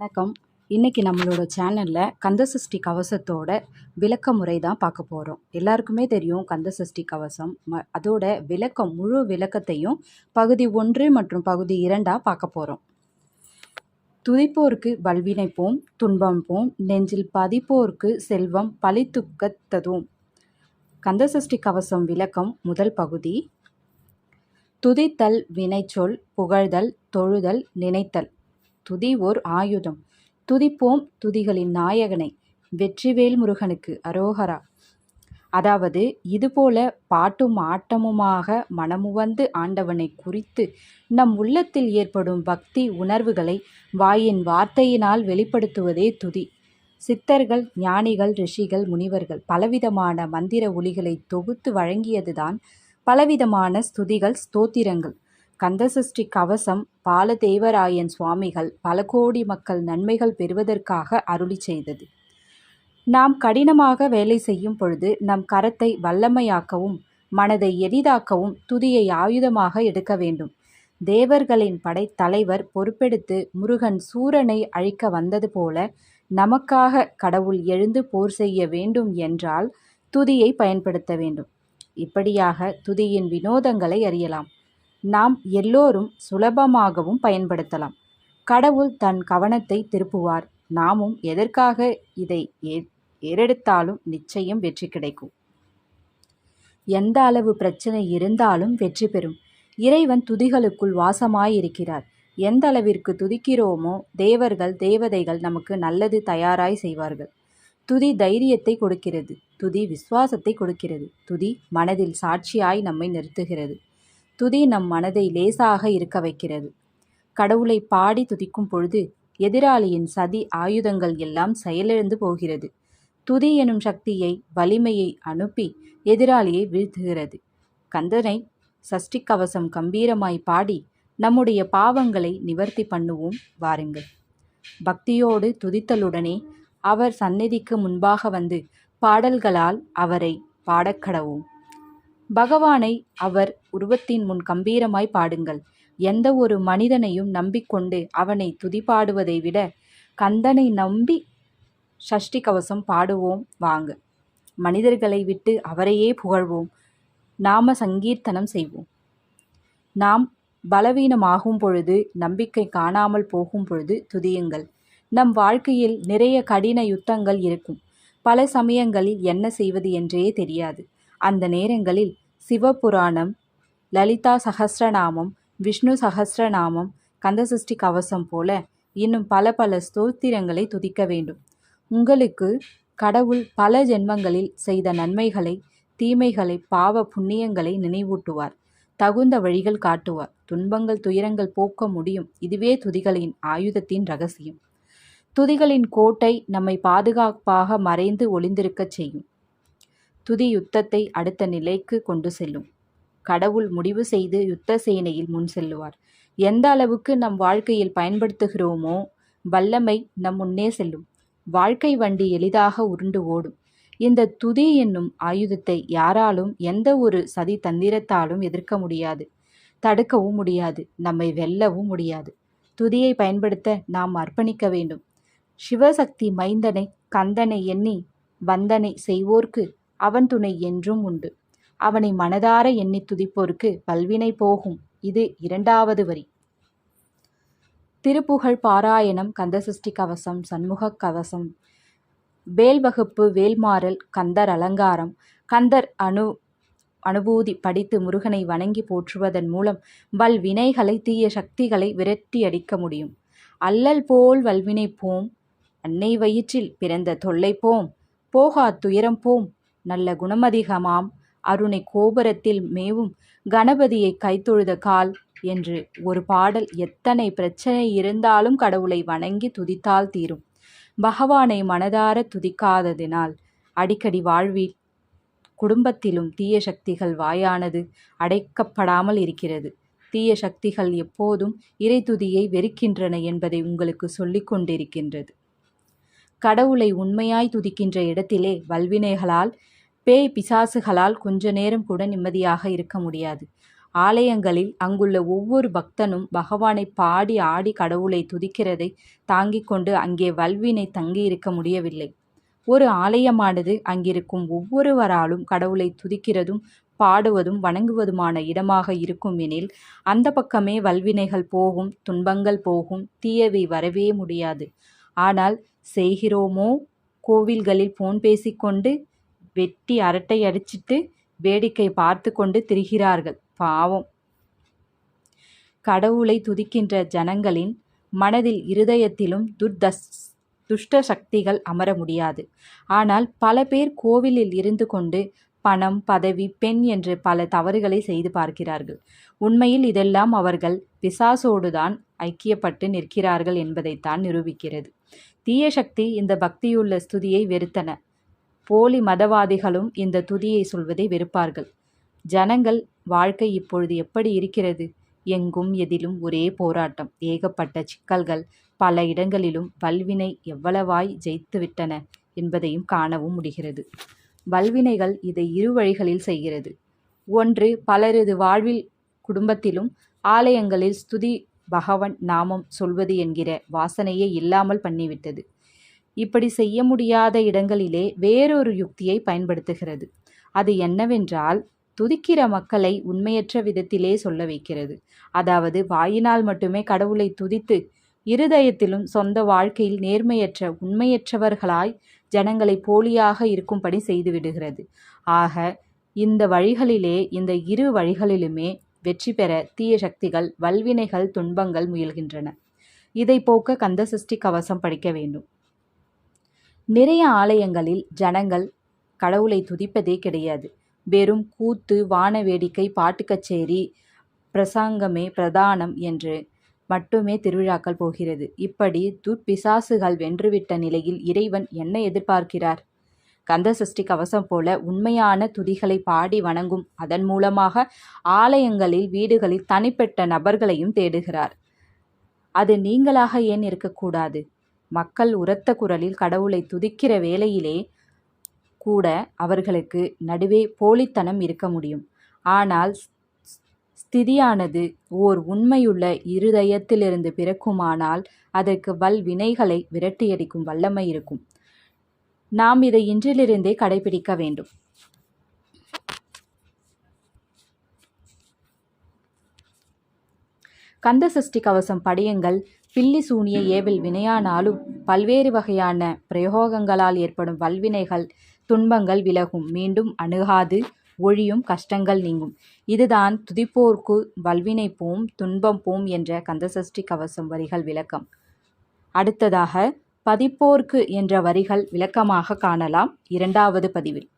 வணக்கம். இன்னைக்கு நம்மளோட சேனலில் கந்தசஷ்டி கவசத்தோட விளக்க முறை தான் பார்க்க போகிறோம் எல்லாருக்குமே தெரியும் கந்தசஷ்டி கவசம். ம அதோட விளக்கம் முழு விளக்கத்தையும் பகுதி ஒன்று மற்றும் பகுதி இரண்டாக பார்க்க போகிறோம் துதிப்போருக்கு பல்வினை போம் துன்பம் போம் நெஞ்சில் பதிப்போருக்கு செல்வம் பழித்துக்கத்ததும். கந்தசஷ்டி கவசம் விளக்கம் முதல் பகுதி. துதித்தல் வினைச்சொல் புகழ்தல் தொழுதல் நினைத்தல். துதி ஓர் ஆயுதம். துதிப்போம் துதிகளின் நாயகனை. வெற்றிவேல் முருகனுக்கு அரோகரா. அதாவது இதுபோல பாட்டும் ஆட்டமுமாக மனமுவந்து ஆண்டவனை குறித்து நம் உள்ளத்தில் ஏற்படும் பக்தி உணர்வுகளை வாயின் வார்த்தையினால் வெளிப்படுத்துவதே துதி. சித்தர்கள் ஞானிகள் ரிஷிகள் முனிவர்கள் பலவிதமான மந்திர ஒலிகளை தொகுத்து வழங்கியதுதான் பலவிதமான ஸ்துதிகள் ஸ்தோத்திரங்கள். கந்தசஷ்டி கவசம் பாலதேவராயன் சுவாமிகள் பல கோடி மக்கள் நன்மைகள் பெறுவதற்காக அருளி செய்தது. நாம் கடினமாக வேலை செய்யும் பொழுது நம் கரத்தை வல்லமையாக்கவும் மனதை எளிதாக்கவும் துதியை ஆயுதமாக எடுக்க வேண்டும். தேவர்களின் படைத்தலைவர் பொறுப்பெடுத்து முருகன் சூரனை அழிக்க வந்தது போல நமக்காக கடவுள் எழுந்து போர் செய்ய வேண்டும் என்றால் துதியை பயன்படுத்த வேண்டும். இப்படியாக துதியின் வினோதங்களை அறியலாம். நாம் எல்லோரும் சுலபமாகவும் பயன்படுத்தலாம். கடவுள் தன் கவனத்தை திருப்புவார். நாமும் எதற்காக இதை ஏறெடுத்தாலும் நிச்சயம் வெற்றி கிடைக்கும். எந்த அளவு பிரச்சனை இருந்தாலும் வெற்றி பெறும். இறைவன் துதிகளுக்குள் வாசமாயிருக்கிறார். எந்த அளவிற்கு துதிக்கிறோமோ தேவர்கள் தேவதைகள் நமக்கு நல்லது தயாராய் செய்வார்கள். துதி தைரியத்தை கொடுக்கிறது. துதி விசுவாசத்தை கொடுக்கிறது. துதி மனதில் சாட்சியாய் நம்மை நிறுத்துகிறது. துதி நம் மனதை லேசாக இருக்க வைக்கிறது. கடவுளை பாடி துதிக்கும் பொழுது எதிராளியின் சதி ஆயுதங்கள் எல்லாம் செயலிழந்து போகிறது. துதி எனும் சக்தியை வலிமையை அனுப்பி எதிராளியை வீழ்த்துகிறது. கந்தனை சஷ்டி கவசம் கம்பீரமாய் பாடி நம்முடைய பாவங்களை நிவர்த்தி பண்ணுவோம் வாருங்கள். பக்தியோடு துதித்தலுடனே அவர் சந்நிதிக்கு முன்பாக வந்து பாடல்களால் அவரை பாடக்கடவும். பகவானை அவர் உருவத்தின் முன் கம்பீரமாய் பாடுங்கள். எந்த ஒரு மனிதனையும் நம்பிக்கொண்டு அவனை துதிப்பாடுவதை விட கந்தனை நம்பி சஷ்டி கவசம் பாடுவோம் வாங்க. மனிதர்களை விட்டு அவரையே புகழ்வோம். நாம சங்கீர்த்தனம் செய்வோம். நாம் பலவீனமாகும் பொழுது நம்பிக்கை காணாமல் போகும் பொழுது துதியுங்கள். நம் வாழ்க்கையில் நிறைய கடின யுத்தங்கள் இருக்கும். பல சமயங்களில் என்ன செய்வது என்றே தெரியாது. அந்த நேரங்களில் சிவபுராணம் லலிதா சகஸ்ரநாமம் விஷ்ணு சகஸ்ரநாமம் கந்தசஷ்டி கவசம் போல இன்னும் பல பல ஸ்தோத்திரங்களை துதிக்க வேண்டும். உங்களுக்கு கடவுள் பல ஜென்மங்களில் செய்த நன்மைகளை தீமைகளை பாவ புண்ணியங்களை நினைவூட்டுவார். தகுந்த வழிகள் காட்டுவார். துன்பங்கள் துயரங்கள் போக்க முடியும். இதுவே துதிகளின் ஆயுதத்தின் ரகசியம். துதிகளின் கோட்டை நம்மை பாதுகாப்பாக மறைந்து ஒளிந்திருக்கச் செய்யும். துதி யுத்தத்தை அடுத்த நிலைக்கு கொண்டு செல்லும். கடவுள் முடிவு செய்து யுத்த சேனையில் முன் செல்லுவார். எந்த அளவுக்கு நம் வாழ்க்கையில் பயன்படுத்துகிறோமோ வல்லமை நம் முன்னே செல்லும். வாழ்க்கை வண்டி எளிதாக உருண்டு ஓடும். இந்த துதி என்னும் ஆயுதத்தை யாராலும் எந்த ஒரு சதி தந்திரத்தாலும் எதிர்க்க முடியாது. தடுக்கவும் முடியாது. நம்மை வெல்லவும் முடியாது. துதியை பயன்படுத்த நாம் அர்ப்பணிக்க வேண்டும். சிவசக்தி மைந்தனை கந்தனை எண்ணி வந்தனை செய்வோர்க்கு அவன் துணை என்றும் உண்டு. அவனை மனதார எண்ணி துதிப்போருக்கு பல்வினை போகும். இது இரண்டாவது வரி. திருப்புகழ் பாராயணம் கந்தசஷ்டி கவசம் சண்முக கவசம் வேல் வகுப்பு வேல்மாறல் கந்தர் அலங்காரம் கந்தர் அணு அனுபூதி படித்து முருகனை வணங்கி போற்றுவதன் மூலம் வல்வினைகளை தீய சக்திகளை விரட்டி அடிக்க முடியும். அல்லல் போல் வல்வினை போம் அன்னை வயிற்றில் பிறந்த தொல்லை போம் போகா துயரம் போம் நல்ல குணமதிகமாம். அருணை கோபுரத்தில் மேவும் கணபதியை கைத்தொழுத கால் என்று ஒரு பாடல் எத்தனை பிரச்சனை இருந்தாலும் கடவுளை வணங்கி துதித்தால் தீரும். பகவானை மனதார துதிக்காததினால் அடிக்கடி வாழ்வில் குடும்பத்திலும் தீய சக்திகள் வாயானது அடைக்கப்படாமல் இருக்கிறது. தீய சக்திகள் எப்போதும் இறை துதியை வெறுக்கின்றன என்பதை உங்களுக்கு சொல்லிக் கொண்டிருக்கின்றது. கடவுளை உண்மையாய் துதிக்கின்ற இடத்திலே வல்வினைகளால் பேய் பிசாசுகளால் கொஞ்ச நேரம் கூட நிம்மதியாக இருக்க முடியாது. ஆலயங்களில் அங்குள்ள ஒவ்வொரு பக்தனும் பகவானை பாடி ஆடி கடவுளை துதிக்கிறதை தாங்கிக் கொண்டு அங்கே வல்வினை தங்கியிருக்க முடியவில்லை. ஒரு ஆலயமானது அங்கிருக்கும் ஒவ்வொருவராலும் கடவுளை துதிக்கிறதும் பாடுவதும் வணங்குவதுமான இடமாக இருக்கும் எனில் அந்த பக்கமே வல்வினைகள் போகும் துன்பங்கள் போகும் தீயவை வரவே முடியாது. ஆனால் செய்கிறோமோ? கோவில்களில் போன் பேசிக்கொண்டு வெட்டி அரட்டை அடிச்சிட்டு வேடிக்கை பார்த்து கொண்டு திரிகிறார்கள். பாவம். கடவுளை துதிக்கின்ற ஜனங்களின் மனதில் இருதயத்திலும் துர்தஸ் துஷ்ட சக்திகள் அமர முடியாது. ஆனால் பல பேர் கோவிலில் இருந்து கொண்டு பணம் பதவி பெண் என்று பல தவறுகளை செய்து பார்க்கிறார்கள். உண்மையில் இதெல்லாம் அவர்கள் பிசாசோடுதான் ஐக்கியப்பட்டு நிற்கிறார்கள் என்பதைத்தான் நிரூபிக்கிறது. தீய சக்தி இந்த பக்தியுள்ள ஸ்துதியை வெறுத்தன. போலி மதவாதிகளும் இந்த துதியை சொல்வதை வெறுப்பார்கள். ஜனங்கள் வாழ்க்கை இப்பொழுது எப்படி இருக்கிறது? எங்கும் எதிலும் ஒரே போராட்டம். ஏகப்பட்ட சிக்கல்கள் பல இடங்களிலும் வல்வினை எவ்வளவாய் ஜெயித்துவிட்டன என்பதையும் காணவும் முடிகிறது. வல்வினைகள் இதை இரு வழிகளில் செய்கிறது. ஒன்று பலரது வாழ்வில் குடும்பத்திலும் ஆலயங்களில் ஸ்துதி பகவன் நாமம் சொல்வது என்கிற வாசனையே இல்லாமல் பண்ணிவிட்டது. இப்படி செய்ய முடியாத இடங்களிலே வேறொரு யுக்தியை பயன்படுத்துகிறது. அது என்னவென்றால் துதிக்கிற மக்களை உண்மையற்ற விதத்திலே சொல்ல வைக்கிறது. அதாவது வாயினால் மட்டுமே கடவுளை துதித்து இருதயத்திலும் சொந்த வாழ்க்கையில் நேர்மையற்ற உண்மையற்றவர்களாய் ஜனங்களை போலியாக இருக்கும்படி செய்துவிடுகிறது ஆக இந்த வழிகளிலே இந்த இரு வழிகளிலுமே வெற்றி பெற தீய சக்திகள் வல்வினைகள் துன்பங்கள் முயல்கின்றன. இதை போக்க கந்தசஷ்டி கவசம் படிக்க வேண்டும். நிறைய ஆலயங்களில் ஜனங்கள் கடவுளை துதிப்பதே கிடையாது. வெறும் கூத்து வான வேடிக்கை பாட்டு கச்சேரி பிரசாங்கமே பிரதானம் என்று மட்டுமே திருவிழாக்கள் போகிறது. இப்படி துர்பிசாசுகள் வென்றுவிட்ட நிலையில் இறைவன் என்ன எதிர்பார்க்கிறார்? கந்தசஷ்டி கவசம் போல உண்மையான துதிகளை பாடி வணங்கும் அதன் மூலமாக ஆலயங்களில் வீடுகளில் தனிப்பட்ட நபர்களையும் தேடுகிறார். அது நீங்களாக ஏன் இருக்கக்கூடாது? மக்கள் உரத்த குரலில் கடவுளை துதிக்கிற வேளையிலே கூட அவர்களுக்கு நடுவே போலித்தனம் இருக்க முடியும். ஆனால் ஸ்திதியானது ஓர் உண்மையுள்ள இருதயத்திலிருந்து பிறக்குமானால் அதற்கு வல் வினைகளை விரட்டியடிக்கும் வல்லமை இருக்கும். நாம் இதை இன்றிலிருந்தே கடைபிடிக்க வேண்டும். கந்த சஷ்டி கவசம் படியுங்கள். பில்லி சூனிய ஏவில் வினையானாலும் பல்வேறு வகையான பிரயோகங்களால் ஏற்படும் வல்வினைகள் துன்பங்கள் விலகும். மீண்டும் அணுகாது. ஒழியும் கஷ்டங்கள் நீங்கும். இதுதான் துதிப்போர்க்கு வல்வினை போம் துன்பம் போம் என்ற கந்தசஷ்டி கவசம் வரிகள் விளக்கம். அடுத்ததாக பதிப்போர்க்கு என்ற வரிகள் விளக்கமாக காணலாம். இரண்டாவது பதிவில்.